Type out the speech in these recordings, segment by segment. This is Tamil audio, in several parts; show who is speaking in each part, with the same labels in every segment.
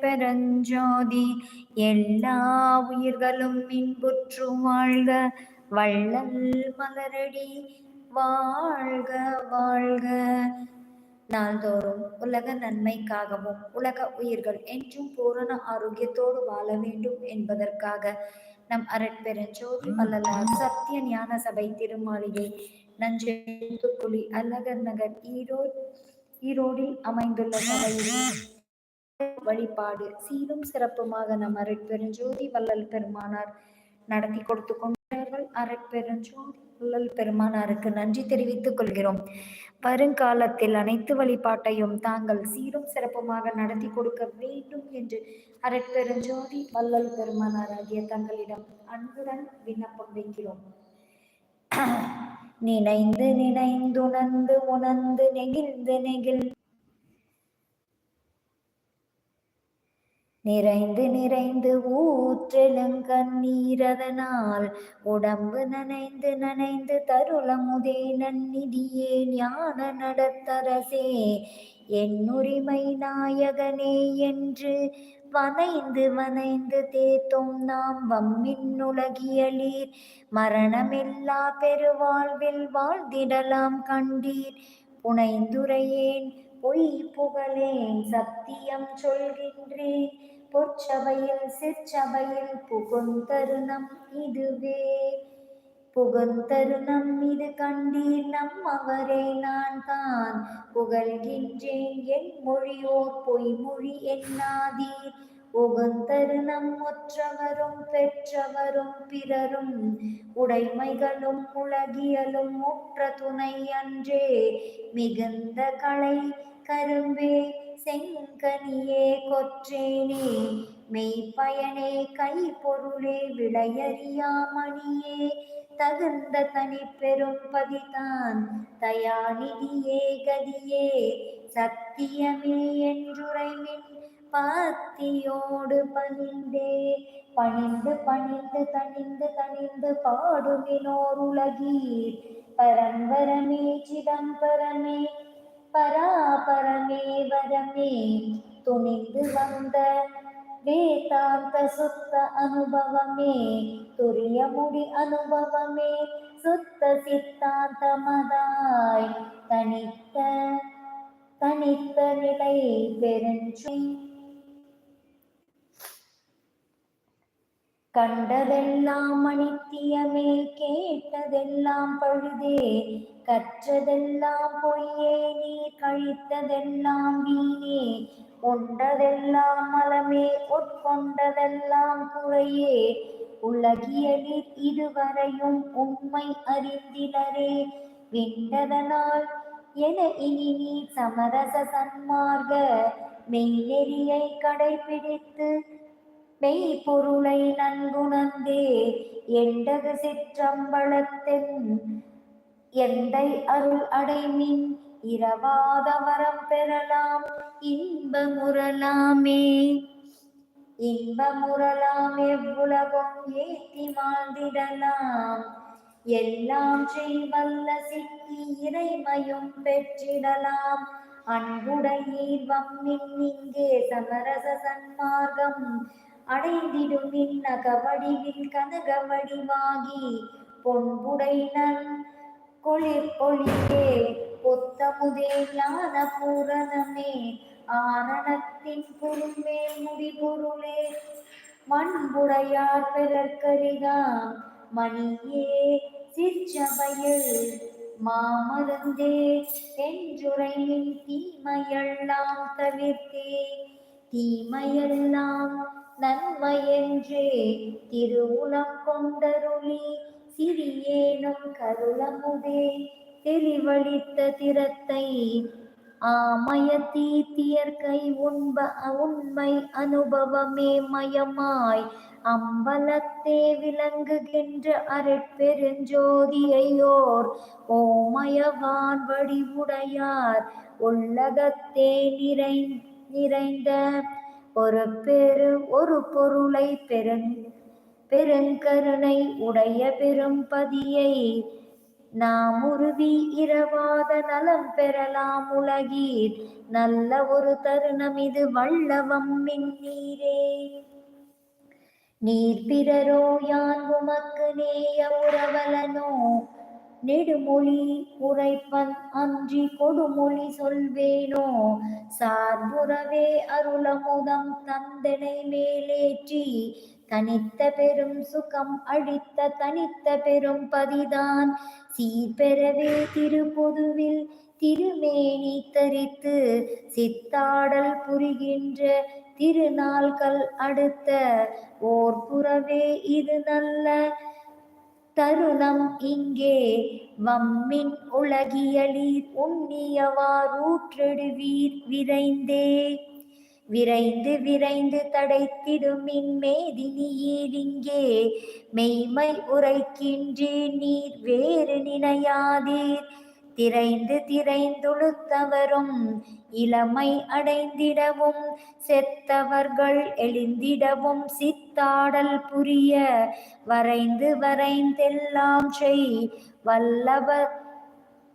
Speaker 1: பெருஞ்சோதி எல்லா உயிர்களும் இன்புற்று வாழ்க. வள்ளல் மலரடி வாழ்க வாழ்க. நாள்தோறும் உலக நன்மைக்காகவும் உலக உயிர்கள் என்றும் பூரண ஆரோக்கியத்தோடு வாழ வேண்டும் என்பதற்காக நம் அரட்பெருஞ்சோதி வள்ளலார் சத்திய ஞான சபை திருமாளிகை நஞ்செழுத்துக்குழி அழகர் நகர் ஈரோடு ஈரோடில் அமைந்துள்ள சபையில் வழிபாடு. சீரும் சிறப்புமாக நம் அரட்பெருஞ்சோதி வள்ளல் பெருமானார் நடத்தி கொடுத்து கொண்டார்கள் அரட்பெருஞ்சோதி வள்ளல் பெருமானாருக்கு நன்றி தெரிவித்துக் கொள்கிறோம். வருங்காலத்தில் அனைத்து வழிபாட்டையும் தாங்கள் சீரும் சிறப்புமாக நடத்தி கொடுக்க வேண்டும் என்று அரட்பெருஞ்சோதி வள்ளல் பெருமானார் ஆகிய தங்களிடம் அன்புடன் விண்ணப்பம் வைக்கிறோம். நினைந்து நினைந்துணர்ந்து உணர்ந்து நெகிழ்ந்து நெகிழ் நிறைந்து நிறைந்து ஊற்றெழுங்கண்ணீரதனால் உடம்பு நனைந்து நனைந்து தருளமுதே நன்னிதியே ஞான நடத்தரசே. என்னுரிமை நாயகனே என்று வனைந்து வனைந்து தேத்தும் நாம் வம்மின்னுலகியலீர் மரணமில்லா பெருவாழ்வில் வாழ்ந்திடலாம் கண்டீர். புனைந்துரையேன் பொய் புகழேன் சத்தியம் சொல்கின்றேன். பொற்சபையில் சிற்சபையில் புகுந்தருணம் இதுவே. புகுந்தருணம் இது கண்டீர் நம் அவரை நான் தான் புகழ்கின்றேன் என் மொழியோர் பொய்மொழி எண்ணாதீர். உகந்தருணம் ஒற்றவரும் பெற்றவரும் பிறரும் உடைமைகளும் உலகியலும் முற்ற துணை அன்றே. மிகுந்த கலை கரும்பே செங்கனியே கொற்றேனே மெய்ப்பயனே கை பொருளே விளையறியாமணியே. தகுந்த தனி பெரும் பதிதான் தயாநிதியே கதியே. சத்தியமே என்றுரைமின் பத்தியோடு பணிந்தே. பணிந்து பணிந்து தனிந்து தனிந்து பாடுமினோர் உலகீர் பரம்பரமே சிதம்பரமே பராபரமே வரமே துணிந்து வந்த வேதாந்த சுத்த அனுபவமே துரிய முடி அனுபவமே சுத்த சித்தாந்த மதாய் தனித்த தனித்த நிலை பெருஞ்சை கண்டதெல்லாம் அனித்தியமே கேட்டதெல்லாம் பழுதே கற்றதெல்லாம் பொய்யே நீ கழித்ததெல்லாம் வீணே கொண்டதெல்லாம் மலமே உட்கொண்டதெல்லாம் குறையே உலகியலில் இதுவரையும் உண்மை அறிந்தினரே விண்டதனால் என இனி நீ சமரச சன்மார்க மெய்நெறியை கடைபிடித்து பொருளை நன்குணந்தே எண்டது சிற்றம்பளத்தின் எந்தை அருள் அடைமின் இரவாத வரம் பெறலாம் இன்பமுறலாமே. இன்பமுறலாம் எவ்வுலகம் ஏத்தி வாழ்ந்திடலாம் எல்லாம் செய்வல்ல சிக்கி இறைமையும் பெற்றிடலாம். அன்புடையீர்வம் இங்கே சமரச சன்மார்க்கம் அடைந்திடும் இன்னக வடிவில் கனக வடிவாகி பொன்புடை நன் குளிர் பொழியே பொத்தமுதே ஞான பூரணமே ஆரணத்தின் பொருள்மே முடிபொருளே. மண்புடையார் பெறற்கரிதான் மணியே சிற்றவையில் மாமருந்தே என்றுரையின் தீமையெல்லாம் தவிர்த்தே. தீமையெல்லாம் நன்மையென்றே திருவுளம் கொண்டருளி சிறியேனும் கருளமுதே. தெளிவழித்த திறத்தை ஆமய தீத்தியற்கை உண்ப உண்மை அனுபவமே மயமாய் அம்பலத்தே விளங்குகின்ற அருட்பெருஞ்சோதியையோர் ஓமயவான் வடிவுடையார். உள்ளகத்தே நிறை நிறைந்த ஒரு பெரு ஒரு பொருளை பெருங் பெருங்கருணை உடைய பெரும்பதியை நாம் உருவி இரவாத நலம் பெறலாம் உலகீர். நல்ல ஒரு தருணம் இது வல்லவம் மின்னீரே நீர் பிறரோ யான் உமக்கு நேய உறவலனோ? நெடுமொழி உரைப்பன் அன்றி கொடுமொழி சொல்வேனோ? சார்புறவே அருளமுதம் தந்தனை மேலேற்றி தனித்த பெரும் சுகம் அழித்த தனித்த பெரும் பதிதான். சீர்பெறவே திருப்பொதுவில் திருமேனி தரித்து சித்தாடல் புரிகின்ற திருநாள்கள் அடுத்த ஓர் புறவே இது நல்ல தருணம் இங்கே. வம்மின் உலகியலீர் உண்ணியவாரூற்றெடுவீர் விரைந்தே. விரைந்து விரைந்து தடைத்திடுமின் மேதினியீரிங்கே மெய்மை உரைக்கின்றே நீர் வேறு நினையாதீர். திரைந்து திரைந்துளுத்தவரும் இளமை அடைந்திடவும் செத்தவர்கள் எழுந்திடவும் சித்தாடல் புரிய வரைந்து வரைந்தெல்லாம் செய் வல்லவர்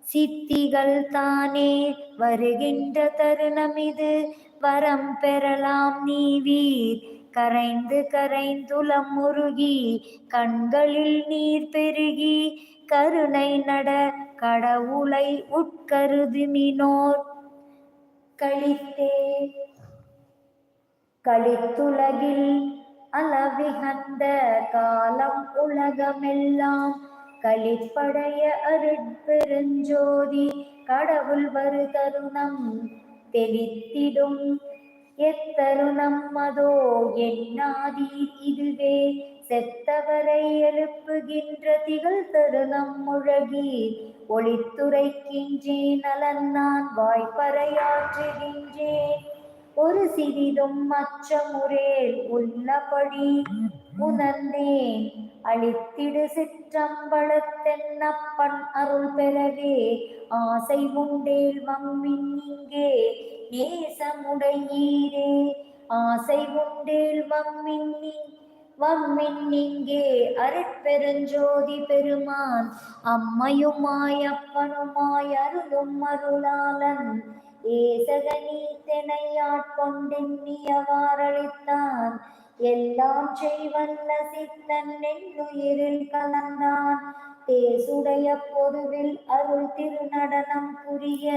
Speaker 1: சித்திகள் தானே வருகின்ற தருணம் இது வரம் பெறலாம் நீ வீர் கரைந்து கரைந்துளம் முருகி கண்களில் நீர் பெருகி கருணை நட கடவுளை உட்கருதுமினோர். கழித்தே. கழித்துலகில் அளவிகந்த காலம் உலகமெல்லாம். கழிப்படைய அருட்பெருஞ்சோதி கடவுள் வரு தருணம் தெளித்திடும். எத்தருணம் அதோ எண்ணாதீர் இதுவே. செத்தவரை எழுப்புகின்ற திகழ் தருணம் முழகி ஒளித்துரைக்கின்றேன் நலன் நான் வாய்ப்பறையாற்றுகின்றேன். ஒரு சிறிதும் அச்சமுறேல் உள்ளபடி உணர்ந்தேன். அழித்திடு சிற்றம்பலத்தென்னப்பன் அருள் பெறவே. ஆசை உண்டேல் வம்மின் இங்கே. நேசமுடையீரே. ஆசை உண்டேல் வம்மின் வம்மின் வம்மின்னிங்கே அருட்பெருஞ்சோதி பெருமான் அம்மையுமாய் அப்பனுமாய் அருளும் அருளாளன். ஏசகனீத்தெனையாட்கொண்டெண்ணியவாறளித்தான் எல்லாம் செய்வல்ல சித்தன் நெல்லுயிரில் கலந்தான். தேசுடைய பொதுவில் அருள் திருநடனம் புரிய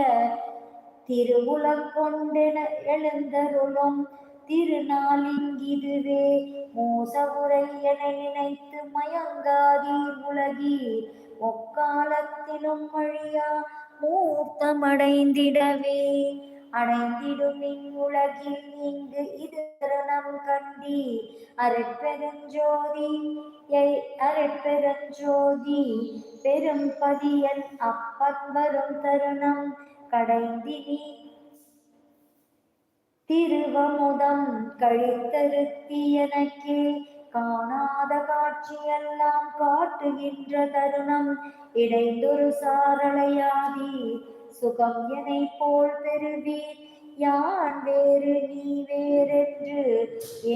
Speaker 1: திருவுலக் கொண்டென எழுந்தருளும் திருநாளிங்கிதுவே மோசவுரை என நினைத்து மயங்காதீர் உலகீர் ஒக்காலத்திலும் வழியா மூர்த்தமடைந்திடவே. அடைந்திடுமின் உலகில் இங்கு இது தருணம் கண்டி. அருட்பெருஞ்சோதி அருட்பெருஞ்சோதி பெரும் பதியன் அப்பன் வரும் தருணம். கடைந்தினி திருவமுதம் கழித்தருத்தி எனக்கே காணாத காட்சியெல்லாம் காட்டுகின்ற தருணம். இடைந்தொரு சாரலையாதி சுகம் எனை போல் பெறுவீர். யான் வேறு நீ வேறென்று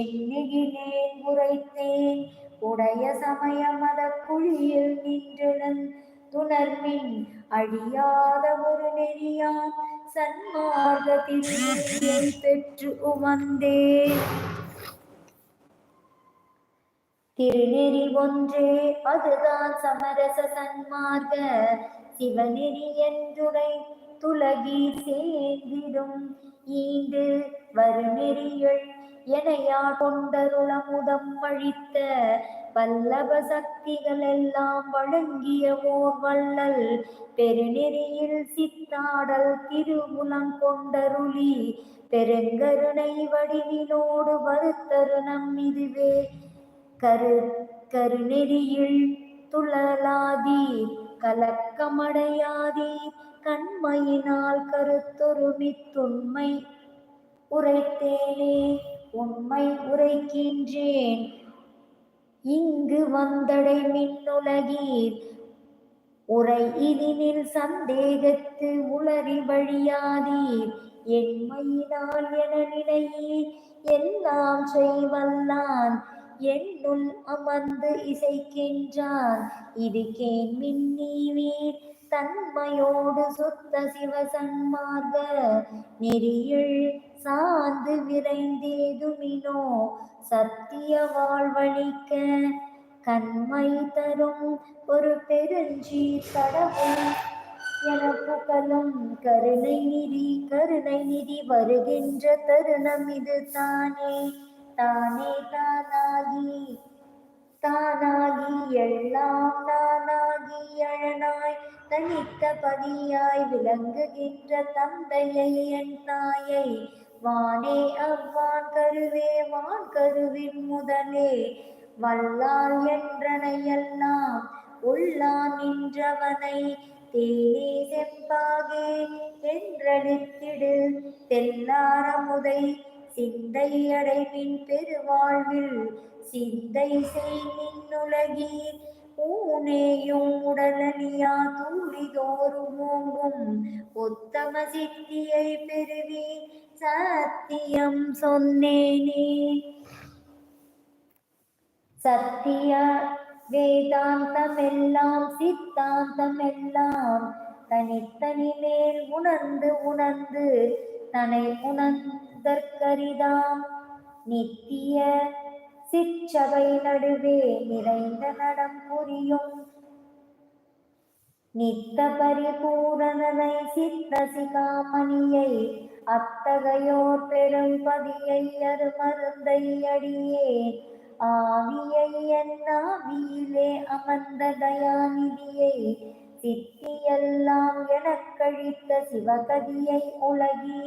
Speaker 1: எண்ணுகினேன் உரைத்தேன். உடைய சமயம் மத குழியில் நின்றெழுந் துணர்மின் அழியாத ஒரு நெறியான். சன்மார்க்க பெற்று உமந்தே திருநெறி ஒன்றே அதுதான் சமரச சன்மார்க்க. சிவநெறி என்றுரை துலகி சேர்ந்திடும். ஈண்டு வருநெறிகள் எனையா கொண்டருளமுதம் அழித்த பல்லவ சக்திகள் எல்லாம் வழங்கிய ஓர் வள்ளல் பெருநெறியில் சித்தாடல் திருமுலம் கொண்டருளி பெருங்கருணை வடிவினோடு வருத்தருணம் இதுவே கரு கருநெறியில் துளலாதி கலக்கமடையாதி கண்மையினால் கருத்தொருமித்துண்மை உரைத்தேனே உண்மை உரைக்கின்றேன். இங்கு வந்தடை மின்னுலகீர். உரை இதனில் சந்தேகத்து உளறி வழியாதீர். என்மையினால் என நினையீர் எல்லாம் செய்வல்லான். என்னுள் அமர்ந்து இசைக்கின்றான். இது கேன் மின்னீவீர். தன்மையோடு சுத்த சிவசன்மார்க நெறியுள் சார்ந்து விரைந்தேதுமினோ சத்திய வாழ்வழிக்க கண்மை தரும் ஒரு பெருஞ்சி தடவும். என புகழும் கருணை நிதி கருணை நிதி வருகின்ற தருணம் இது தானே தானே தானாகி தானாகி எல்லாம் நானாகி அழனாய். தனித்த பதியாய் விளங்குகின்ற தந்தையை என் தாயை. வானே அவ்வான் கருவே வான் கருவின் முதலே. வல்லால் என்றனையெல்லாம் உள்ளான் நின்றவனை. தேனே செம்பாகே என்றழித்திடு. தெல்லாரமுதை சிந்தை அடைவின் பெருவாழ்வில் சிந்தை செய்மின்னுலகீர் ஊனேயும் உடலனியா தூரிதோறும் ஓங்கும். உத்தம சித்தியை பெறுவி சத்தியம் சொன்னேனே. சத்திய வேதாந்தமெல்லாம் சித்தாந்தமெல்லாம் தனித்தனி மேல் உணர்ந்து உணர்ந்து தனை உணர்ந்து உணர்ந்தற்கரிதாம் நித்திய சிற்றவை நடுவே நிறைந்த நடம் புரியும். நித்த பரிபூரணனை சித்த சிகாமணியை அத்தகையோர் பெரும் பதியை அருமருந்தை அடியே ஆவியை என் ஆவியிலே அமர்ந்த தயாநிதியை சித்தியெல்லாம் எனக்கழித்த சிவகதியை உலகி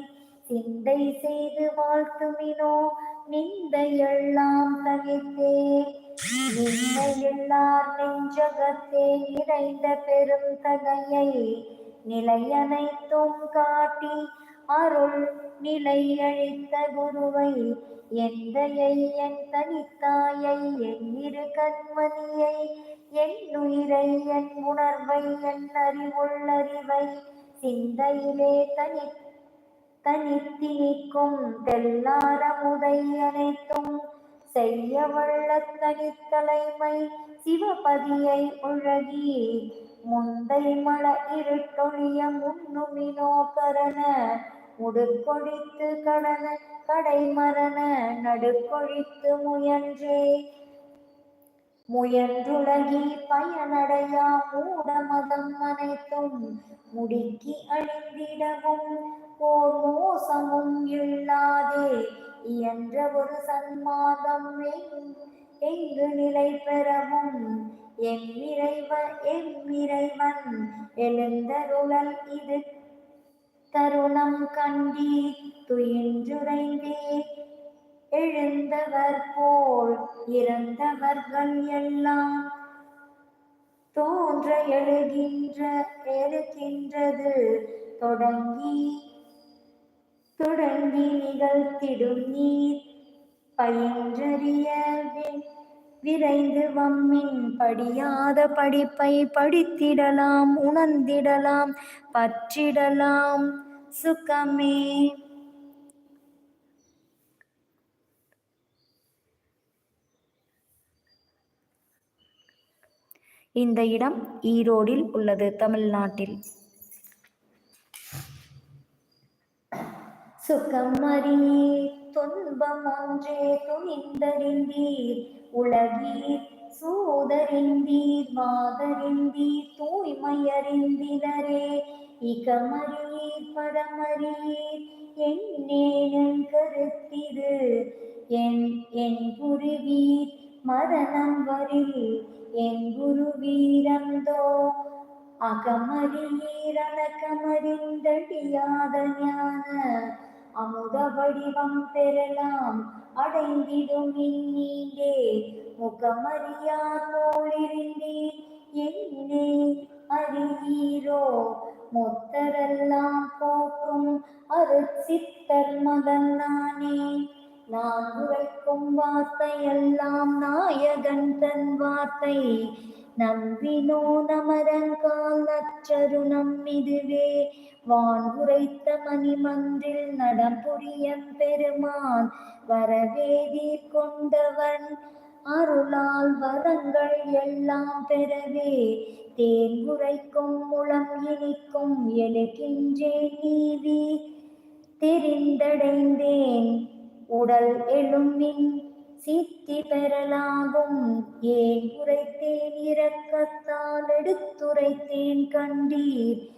Speaker 1: சிந்தை செய்து வாழ்த்துமினோ நிந்தையெல்லாம் தவித்தே. நிந்தையெல்லார் நெஞ்சகத்தே நிறைந்த பெரும் தகையை நிலையனைத்தும் காட்டி அருள் நிலை அழித்த குருவை எந்தையை என் தனித்தாயை என் இரு கண்மணியை என் உயிரை என் உணர்வை என் அறிவுள்ளறிவை சிந்தையிலே தனி தனித்தி நிற்கும் தெல்லார முதையனைத்தும் செய்ய வல்ல தனித்தலைமை சிவபதியை உழகி முந்தை மல இருட்டொழிய முன்னுமினோ கரண முடுக்கொழித்து கடன கடைமரண நடுக்கொழித்து முயன்றே. முயன்றுலகி பயனடையா மூடமதம் அனைத்தும் முடுக்கி அழிந்திடவும் போர் மோசமும் இல்லாதே. இயன்ற ஒரு சன்மாதம் எங்கு நிலை பெறவும்? எம்மிறைவன் எம்மிறைவன் எழுந்தருளல் இது தருணம் கண்டி துயின்றுரைந்தே எழுந்தவர் போல் இறந்தவர்கள் எல்லாம். தோன்ற எழுகின்ற எழுகின்றது தொடங்கி தொடங்கி நிகழ்த்திடும் நீர் பயின்றறிய விரைந்து வம்மின் படியாத படிப்பை படித்திடலாம் உணர்ந்திடலாம் பற்றிடலாம். சுகமே. இந்த இடம் ஈரோடில் உள்ளது தமிழ்நாட்டில். சுகம் அறியீர் துன்பம் ஒன்றே துணிந்தறிந்தீர். உலகீர் சூதறிந்தீர் மாதறிந்தீர் தூய்மையறிந்தினரே இகமறியீர் பரமறியீர் என்னேனும் கருத்திரு. என் என் குருவீர் மரணம் வரில் என் குரு வீரந்தோ அகமறியீரனகமறிந்தடியாத ஞான. அமுத வடிவம் பெறலாம். அடைந்திடும் நீங்கே முகமறியார் போலிருந்தீர் என்னே அறியீரோ? மொத்தரெல்லாம் போக்கும் அருட்சித்தர் மகன் நானே. நான் உரைக்கும் வார்த்தையெல்லாம் நாயகன் தன் வார்த்தை. நம்பினோ நமரங்கால் நற்றருணம் இதுவே வான் உரைத்த மணிமன்றில் நடம்புரியம் பெருமான். வரவேதி கொண்டவன் அருளால் வரங்கள் எல்லாம் பெறவே. தேன் உரைக்கும் முளம் இனிக்கும் எழுகின்றேன் நீதி தெரிந்தடைந்தேன் உடல் எழுமின் சித்தி பெறலாகும். ஏன் உரைத்தேன் இரக்கத்தால் எடுத்துரைத்தேன் கண்டீர்.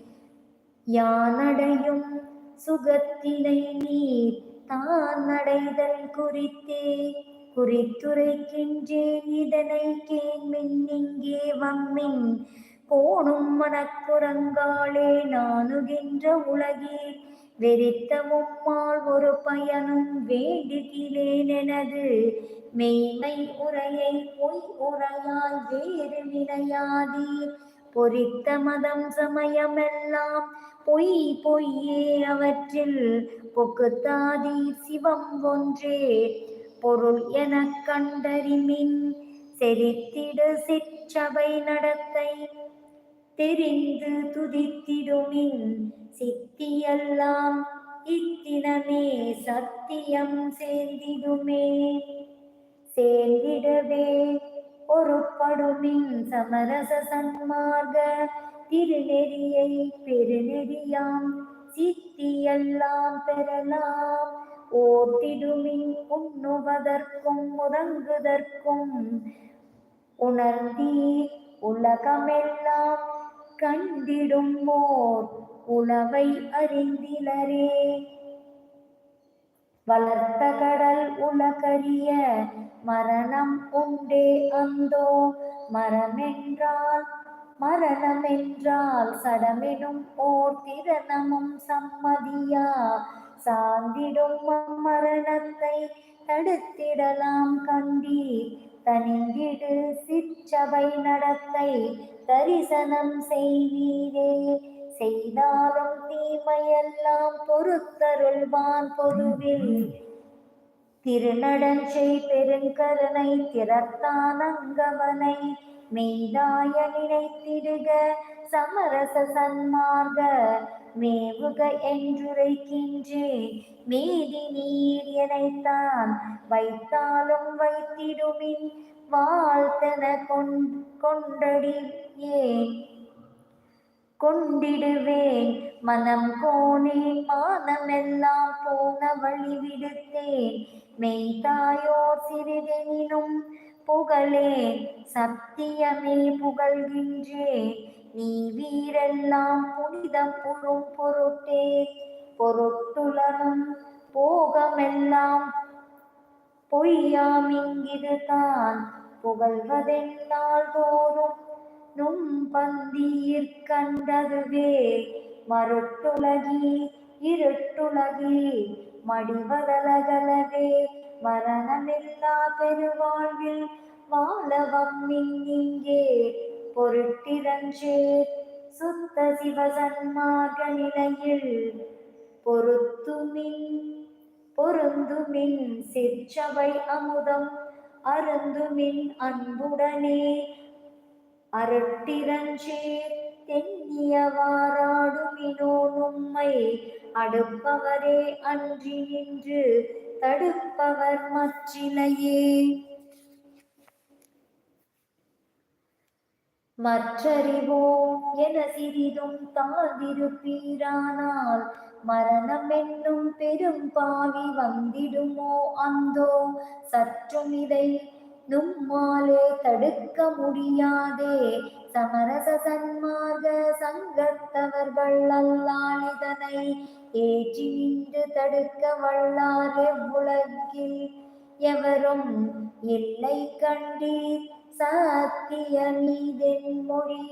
Speaker 1: யானடையும் சுகத்தினை நீர். தான் அடைதல் குறித்தே. குறித்துரைக்கின்றேன் இதனை கேண்மின் இங்கே வம்மின். கோணும் மனக்குரங்காலே நானுகின்ற உலகே. வெறித்த மும்மால் ஒரு பயனும் வேண்டுகிறேன் எனது மெய்மை உரையை பொய் உரையாய் வேறு வினையாதீர் பொறித்த மதம் சமயமெல்லாம் பொய் பொய்யே அவற்றில் பொக்குத்தாதி சிவம் ஒன்றே. பொருள் எனக் கண்டறிமின் செரித்திடு சிற்றபை நடத்தை தெரிந்து துதித்திடுமின். சித்தியெல்லாம் இத்தினமே சத்தியம் சேர்ந்திடுமே. சேர்ந்திடவே பொறுப்படுமின் சமரச சன்மார்க. திருநெறியை பெருநெறியாம் சித்தியெல்லாம் பெறலாம். ஓர்த்திடுமின் உண்ணுவதற்கும் உறங்குதற்கும் உணர்ந்தி உலகமெல்லாம் கண்டிடும் ஓர் உணவை அறிந்திலரே. வளர்த்த கடல் உலகறிய மரணம் உண்டே அந்தோ. மரமென்றால் மரணமென்றால் சடமெனும் ஓர் திறனமும் சம்மதியா. சார்ந்திடும் மரணத்தை தடுத்திடலாம் கண்டீர். தனிந்திடு சிற்றபை நடத்தை தரிசனம் செய்வீரே. செய்தாலும் தீமையெல்லாம் பொறுத்தருள்வான் பொதுவில். திருநடஞ்சை பெருங்கருணை திறத்தான் அங்கவனை. மெய்தாய நினைத்திடுக சமரச சன்மார்க மேவுக என்றுரைக்கின்றே மீதி நீர் எனைத்தான் வைத்தாலும் வைத்திடுமின் வாழ்த்தன கொண்டடி ஏன் கொண்டிடுவேன் மனம் கோனேன் மானமெல்லாம் போன வழி விடுத்தேன். மெய்தாயோ சிறிதெனினும் புகழேன் சத்தியமே புகழ்கின்றேன். நீ வீரெல்லாம் புனிதம் புறும் பொருட்டே. பொருட்டுலனும் போகமெல்லாம் பொய்யாம் இங்கிதுதான் புகழ்வதென்னால் தோறும் நும் பந்தியிற் கண்டதுவே. மருட்டுலகி இருட்டுலகி மடிவதலகலவே. மரணமில்லா பெருவாழ்வில் வாழவம் இங்கே பொருட்டிரஞ்சே சுத்த சிவசன்மாக நிலையில் பொருத்துமின் பொருந்துமின் சிற்றவை அமுதம் அருந்துமின் அன்புடனே அரட்டிரஞ்சே தென்னியவாராடுமினோ நும்மை அடுப்பவரே அன்றி நின்று தடுப்பவர் மற்றிலையே. மற்றறிவோம் என சிறிதும் தாழ்ந்திருப்பீரானால் மரணம் என்னும் பெரும் பாவி வந்திடுமோ அந்தோ? சற்றும் இதை நும்மாலே தடுக்க முடியாதே. சமரச சன்மார்க சங்கத்தவர்கள் அல்லால் இதனை ஏற்றி நின்று தடுக்க வல்லார் உலகில் எவரும் இல்லை கண்டீர். சத்திய மீதென் மொழி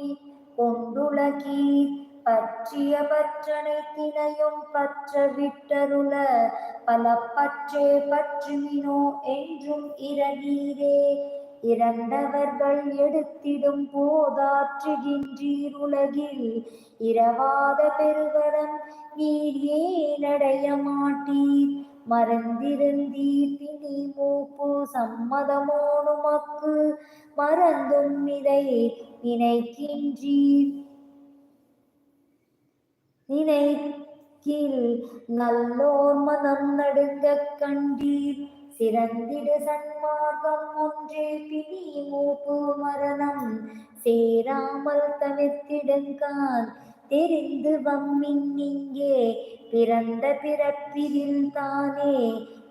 Speaker 1: கொண்டுலகீர் பற்றிய பற்றனைத்தினையும் பற்ற விட்டருள பல பற்றே பற்றுமினோ என்றும் இரநீரே. இறந்தவர்கள் எடுத்திடும் போதாற்றுகின்றீர் உலகில் இரவாத பெருவரம் நீர் ஏனடைய மாட்டீர்? மறந்திருந்தீர் பிணி மூப்பு சம்மதமோனுமக்கு மறந்தும் இதையே நினைக்கின்றீர். நினைக்கில் நல்லோர் மனம் நடுங்க கண்டீர். சிறந்திடு சன்மார்க்கம் ஒன்றே பிணி மூப்பு மரணம். சேராமல் தவிர்த்திடுங்கான். தெரிந்து வம்மின் இங்கே பிறந்த பிறப்பிதில் தானே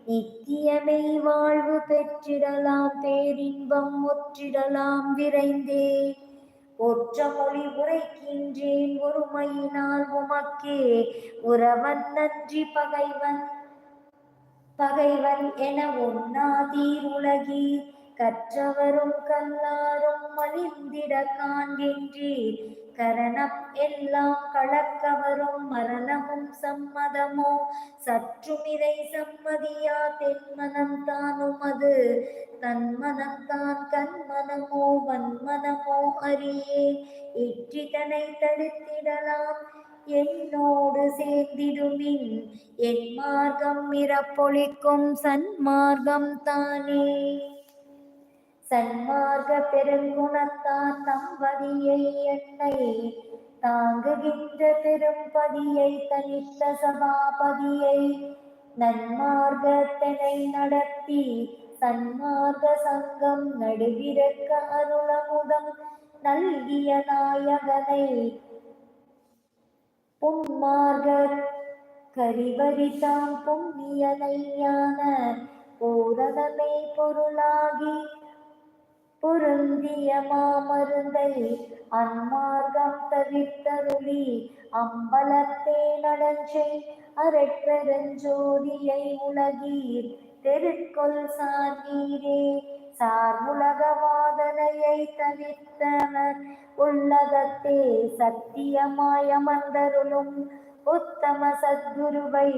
Speaker 1: நித்தியமை வாழ்வு பெற்றிடலாம் பேரின்பம் ஒற்றிடலாம் விரைந்தே. ஒற்ற மொழி உரைக்கின்றேன் ஒருமையினால் உமக்கே உறவன் நன்றி பகைவன் பகைவன் என உண்ணாதீர் உலகி கற்றவரும் கல்லாரும் மலிந்திட காண்கின்றீர். கரணம் எல்லாம் கலக்கவரும் மரணமும் சம்மதமோ? சற்றுமிதை சம்மதியா? தென்மனம் தானும் அது தன்மனம் தான் கண்மனமோ? வன்மனமோ அறியே? இற்றிதனை தடுத்திடலாம். என்னோடு சேர்ந்திடுமின். என் மார்க்கம் மிரப்பொழிக்கும் சன்மார்க்கம் தானே. சன்மார்க்க பெருங்குணத்தார் தம்பதியை என்னை தாங்குகின்ற பெரும்பதியை தனித்த சபாபதியை நன்மார்க்கத்தினை நடத்தி சன்மார்க்க சங்கம் நடுவிறக்க அருளமுதம் நல்கிய நாயகனை புன்மார்க கரிவரிதாம் புண்ணியனை ஞான பொருளாகி பொருந்திய மாமருந்தை அன்மார்க்கம் தவிர்த்தருளி அம்பலத்தே நடஞ்சை அரட்பெருஞ்சோதியை உலகீர் தெருக்கொள் சார்நீரே வாதனையை தவிர்த்தவர் உள்ளகத்தே சத்தியமாய மந்தருளும் உத்தம சத்குருவை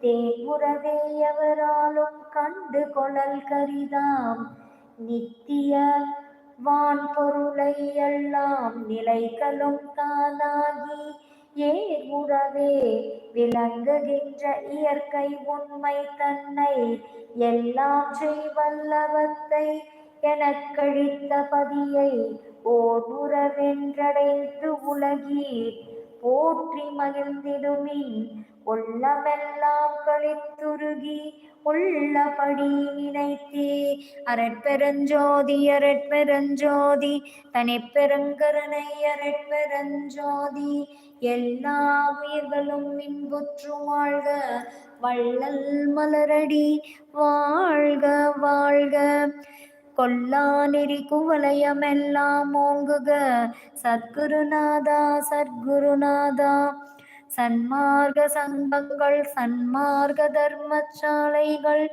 Speaker 1: தேங்குறவே எவராலும் கண்டு கொள்ளல் கரிதாம். நித்திய வான் பொருளை எல்லாம் நிலைகளும் தானாகி ஏகுறவே விளங்குகின்ற இயற்கை உண்மை தன்னை எல்லாம் செய்வல்லவத்தை எனக்கழித்த பதியை ஓடுறவென்றடைந்து உலகீர் போற்றி மகிழ்ந்திடுமின் உள்ளமெல்லாம் கழித்துருகி உள்ளபடி நினைத்தே. அரட்பெருஞ்சோதி அரட்பெருஞ்சோதி தனிப்பெருங்கரனை அரட்பெருஞ்சோதி. எல்லா உயிர்களும் இன்புற்று வாழ்க வள்ளல் மலரடி வாழ்க வாழ்க. கொல்லா நெறி குவலயமெல்லாம் ஓங்குக சத்குருநாதா சத்குருநாதா. சன்மார்க்க சங்கங்கள் சன்மார்க்க தர்மசாலைகள்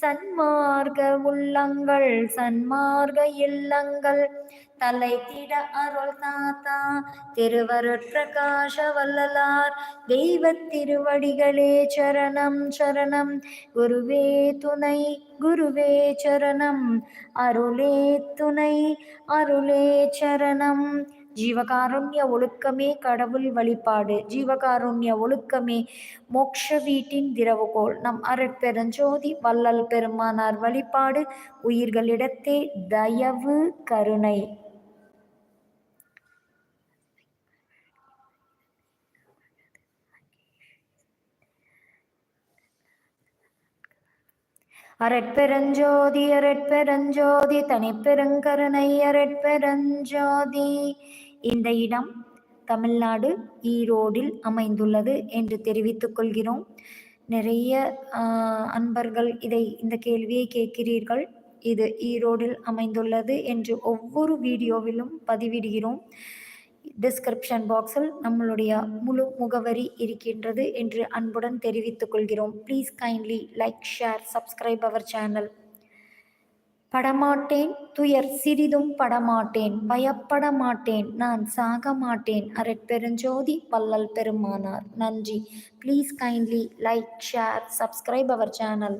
Speaker 1: சன்மார்க்க உள்ளங்கள் சன்மார்க்க இல்லங்கள் தலை திட அருள் தாத்தா திருவருட்பிரகாச வல்லலார் தெய்வ திருவடிகளே சரணம் சரணம். குருவே துணை குருவே சரணம். அருளே துணை அருளே சரணம். ஜீவகாருண்ய ஒழுக்கமே கடவுள் வழிபாடு. ஜீவகாருண்ய ஒழுக்கமே மோக்ஷ வீட்டின் திறவுகோள். நம் அரட்பெருஞ்சோதி வள்ளல் பெருமானார் வழிபாடு உயிர்களிடத்தே தயவு கருணை. அரட்பெருஞ்சோதி அரட்பெருஞ்சோதி தனிப்பெருங்கருணை அரட்பெருஞ்சோதி இந்த இடம் தமிழ்நாடு ஈரோடில் அமைந்துள்ளது என்று தெரிவித்துக் கொள்கிறோம். நிறைய அன்பர்கள் இதை இந்த கேள்வியை கேட்கிறீர்கள். இது ஈரோடில் அமைந்துள்ளது என்று ஒவ்வொரு வீடியோவிலும் பதிவிடுகிறோம். டிஸ்கிரிப்ஷன் பாக்ஸில் நம்மளுடைய முழு முகவரி இருக்கின்றது என்று அன்புடன் தெரிவித்துக் கொள்கிறோம். Please kindly like share subscribe our channel படமாட்டேன் துயர் சிறிதும் படமாட்டேன் பயப்பட மாட்டேன் நான் சாக மாட்டேன். அரட்பெருஞ்சோதி பல்லல் பெருமானார். நன்றி. Please kindly like share subscribe our channel